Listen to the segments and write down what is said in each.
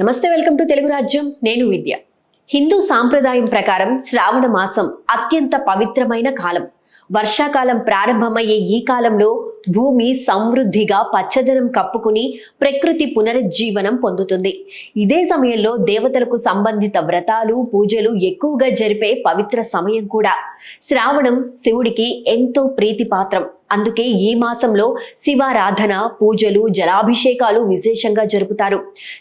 నమస్తే welcome to Telugu రాజ్యం. నేను విద్య. హిందూ సాంప్రదాయం ప్రకారం శ్రావణ మాసం అత్యంత పవిత్రమైన కాలం. వర్షాకాలం ప్రారంభమయ్యే ఈ కాలంలో భూమి సమృద్ధిగా పచ్చదనం కప్పుకుని ప్రకృతి పునరుజ్జీవనం పొందుతుంది. ఇదే సమయంలో దేవతలకు సంబంధిత వ్రతాలు పూజలు ఎక్కువగా జరిపే పవిత్ర సమయం కూడా. శ్రావణం శివుడికి ఎంతో ప్రీతిపాత్రం. అందుకే ఈ మాసంలో శివారాధన పూజలు జలాభిషేకాలు విశేషంగా జరుపుతారు.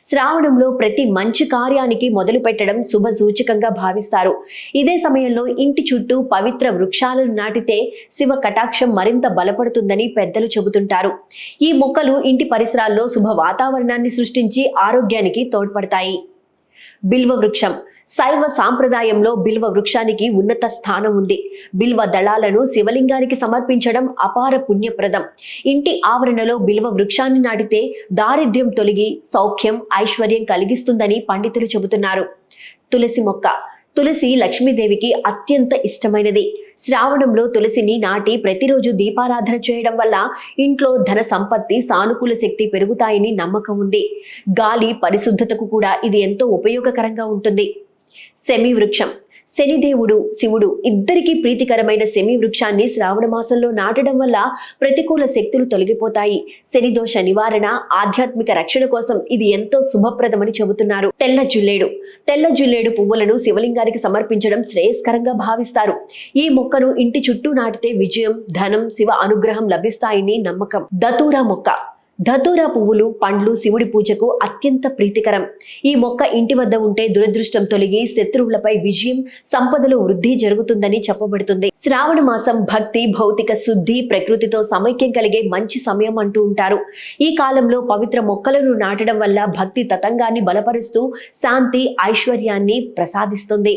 శ్రావణంలో ప్రతి మంచి కార్యానికి మొదలు పెట్టడం శుభ సూచకంగా భావిస్తారు. ఇదే సమయంలో ఇంటి చుట్టూ పవిత్ర వృక్షాలను నాటితే శివ కటాక్షం మరింత బలపడుతుందని పెద్దలు చెబుతుంటారు. ఈ మొక్కలు ఇంటి పరిసరాల్లో శుభ వాతావరణాన్ని సృష్టించి ఆరోగ్యానికి తోడ్పడతాయి. బిల్వ వృక్షం. శైవ సాంప్రదాయంలో బిల్వ వృక్షానికి ఉన్నత స్థానం ఉంది. బిల్వ దళాలను శివలింగానికి సమర్పించడం అపార పుణ్యప్రదం. ఇంటి ఆవరణలో బిల్వ వృక్షాన్ని నాటితే దారిద్ర్యం తొలగి సౌఖ్యం ఐశ్వర్యం కలిగిస్తుందని పండితులు చెబుతున్నారు. తులసి మొక్క. తులసి లక్ష్మీదేవికి అత్యంత ఇష్టమైనది. శ్రావణంలో తులసిని నాటి ప్రతిరోజు దీపారాధన చేయడం వల్ల ఇంట్లో ధన సంపత్తి సానుకూల శక్తి పెరుగుతాయని నమ్మకం ఉంది. గాలి పరిశుద్ధతకు కూడా ఇది ఎంతో ఉపయోగకరంగా ఉంటుంది. సెమి వృక్షం. శనిదేవుడు శివుడు ఇద్దరికీ ప్రీతికరమైన శమి వృక్షాన్ని శ్రావణ మాసంలో నాటడం వల్ల ప్రతికూల శక్తులు తొలగిపోతాయి. శని దోష నివారణ ఆధ్యాత్మిక రక్షణ కోసం ఇది ఎంతో శుభప్రదమని చెబుతున్నారు. తెల్ల జుల్లేడు. తెల్ల జుల్లేడు పువ్వులను శివలింగానికి సమర్పించడం శ్రేయస్కరంగా భావిస్తారు. ఈ మొక్కను ఇంటి చుట్టూ నాటితే విజయం ధనం శివ అనుగ్రహం లభిస్తాయని నమ్మకం. దతూరా మొక్క. ధతూరా పువ్వులు పండ్లు శివుడి పూజకు అత్యంత ప్రీతికరం. ఈ మొక్క ఇంటి వద్ద ఉంటే దురదృష్టం తొలగి శత్రువులపై విజయం సంపదలో వృద్ధి జరుగుతుందని చెప్పబడుతుంది. శ్రావణ మాసం భక్తి భౌతిక శుద్ధి ప్రకృతితో సమైక్యం కలిగే మంచి సమయం అంటూ ఉంటారు. ఈ కాలంలో పవిత్ర మొక్కలను నాటడం వల్ల భక్తి తతంగాన్ని బలపరుస్తూ శాంతి ఐశ్వర్యాన్ని ప్రసాదిస్తుంది.